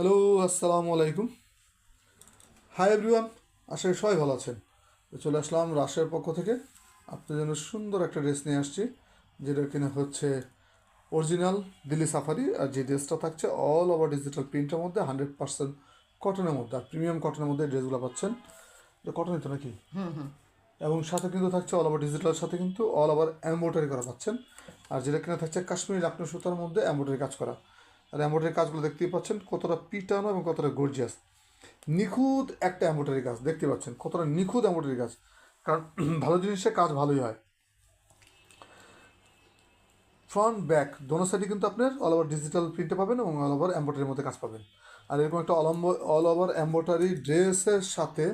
Hello আসসালামু আলাইকুম। Hi everyone আশা করি সবাই ভালো আছেন। চলে আসলাম রাশিয়ার পক্ষ থেকে। আপনাদের জন্য সুন্দর একটা ড্রেস নিয়ে আসছি যেটা কিনা হচ্ছে অরিজিনাল দিল্লি সাফারি আর যে ড্রেসটা থাকছে অল ওভার ডিজিটাল প্রিন্টের মধ্যে হান্ড্রেড পার্সেন্ট কটনের মধ্যে আর প্রিমিয়াম কটনের মধ্যে ড্রেসগুলো পাচ্ছেন। এটা কটনই তো নাকি? এবং সাথে কিন্তু থাকছে অল ওভার ডিজিটালের সাথে কিন্তু অল ওভার এম্ব্রয়ডারি করা পাচ্ছেন। আর যেটা কিনা থাকছে কাশ্মীরি লাকনো সুতার মধ্যে এম্ব্রয়ডারি কাজ করা। আর এম্ব্রয়ডারি কাজগুলো দেখতেই পাচ্ছেন, কতটা পিটানো এবং কতটা গর্জিয়াস নিখুঁত একটা এম্ব্রয়ডারি কাজ, দেখতে পাচ্ছেন, কতটা নিখুঁত এম্ব্রয়ডারি কাজ। কারণ ভালো জিনিসের কাজ ভালোই হয়। ফ্রন্ট ব্যাক দোনো সাইডে কিন্তু আপনার অল ওভার ডিজিটাল প্রিন্টে পাবেন এবং অল ওভার এম্ব্রয়ডারির মধ্যে কাজ পাবেন। আর এরকম একটা অলম্ব অল ওভার এম্ব্রয়ডারি ড্রেসের সাথে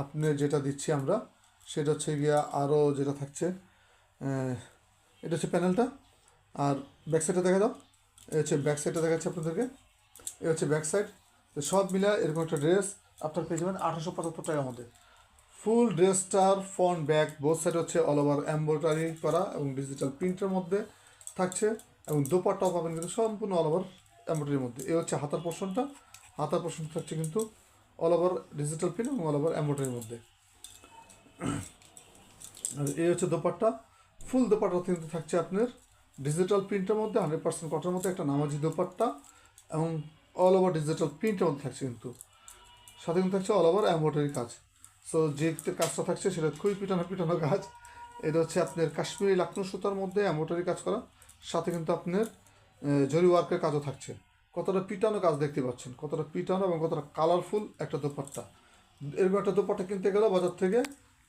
আপনি যেটা দিচ্ছি আমরা, সেটা হচ্ছে গিয়া আরও যেটা থাকছে এটা হচ্ছে প্যানেলটা আর ব্যাক সাইডটা দেখা দাও এ হচ্ছে ব্যাক সাইডটা দেখাচ্ছে আপনাদেরকে। এ হচ্ছে ব্যাক সাইড তো সব মিলা এরকম একটা ড্রেস আপনার পেয়ে যাবেন আঠারোশো পঁচাত্তর টাকার মধ্যে। ফুল ড্রেসটার ফ্রন্ট ব্যাক বোথ সাইড হচ্ছে অল ওভার এম্ব্রয়ডারি করা এবং ডিজিটাল প্রিন্টের মধ্যে থাকছে এবং দোপাট্টাও পাবেন কিন্তু সম্পূর্ণ অল ওভার এম্ব্রয়ডারির মধ্যে। এ হচ্ছে হাতার পোর্শনটা হাতার পোর্শন থাকছে কিন্তু অল ওভার ডিজিটাল প্রিন্ট এবং অল ওভার এম্ব্রয়ডারির মধ্যে। আর এই হচ্ছে দোপাট্টা। ফুল দোপাট্টা কিন্তু থাকছে আপনার ডিজিটাল প্রিন্টের মধ্যে হান্ড্রেড পার্সেন্ট কটার মধ্যে একটা নামাজি দোপাট্টা এবং অল ওভার ডিজিটাল প্রিন্টের মধ্যে থাকছে কিন্তু। সাথে কিন্তু থাকছে অল ওভার এম্ব্রয়ডারি কাজ। সো যে কাজটা থাকছে সেটা খুবই পিটানো পিটানো কাজ। এটা হচ্ছে আপনার কাশ্মীরি লাকনো সুতার মধ্যে এম্ব্রয়ডারি কাজ করা। সাথে কিন্তু আপনার জরি ওয়ার্কের কাজও থাকছে। কতটা পিটানো কাজ দেখতে পাচ্ছেন? কতটা পিটানো এবং কতটা কালারফুল একটা দোপাট্টা। এরকম একটা দোপাট্টা কিনতে গেলে বাজার থেকে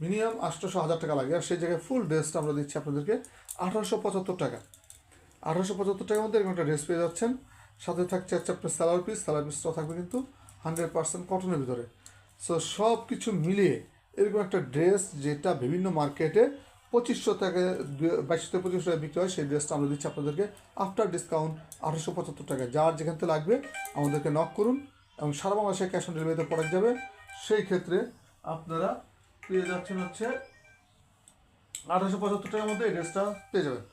মিনিমাম আটশোশো হাজার টাকা লাগে। আর সেই জায়গায় ফুল ড্রেসটা আমরা দিচ্ছি আপনাদেরকে আঠারোশো পঁচাত্তর টাকা। আঠারোশো পঁচাত্তর টাকার মধ্যে এরকম একটা ড্রেস পেয়ে যাচ্ছেন। সাথে থাকছে হচ্ছে আপনার স্যালার পিস স্যালার পিসটাও থাকবে কিন্তু হান্ড্রেড পার্সেন্ট কটনের ভিতরে। সো সব কিছু মিলিয়ে এরকম একটা ড্রেস যেটা বিভিন্ন মার্কেটে পঁচিশশো থেকে বাইশশো থেকে পঁচিশশো টাকা বিক্রি হয়, সেই ড্রেসটা আমরা দিচ্ছি আপনাদেরকে আফটার ডিসকাউন্ট আঠারোশো পঁচাত্তর টাকা যার যেখান থেকে লাগবে আমাদেরকে নক করুন এবং সারা বাংলাদেশে ক্যাশ অন ডেলিভারিতে প্রোডাক্ট যাবে। সেই ক্ষেত্রে আপনারা পেয়ে যাচ্ছেন হচ্ছে আঠারোশো পঁচাত্তর টাকার মধ্যে এই ড্রেসটা পেয়ে যাবেন।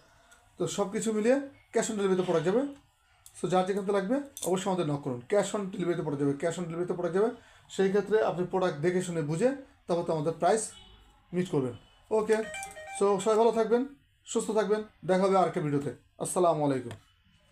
তো সব কিছু মিলিয়ে ক্যাশ অন ডেলিভারিতে পড়া যাবে। সো যার যেখান লাগবে, অবশ্যই আমাদের নক করুন। ক্যাশ অন ডেলিভারিতে পড়া যাবে ক্যাশ অন ডেলিভারিতে পড়া যাবে। সেই ক্ষেত্রে আপনি প্রোডাক্ট দেখে শুনে বুঝে তারপর তো আমাদের প্রাইস মিট করবেন। ওকে সো সবাই ভালো থাকবেন, সুস্থ থাকবেন। দেখা হবে আর একটা ভিডিওতে আসসালামু আলাইকুম।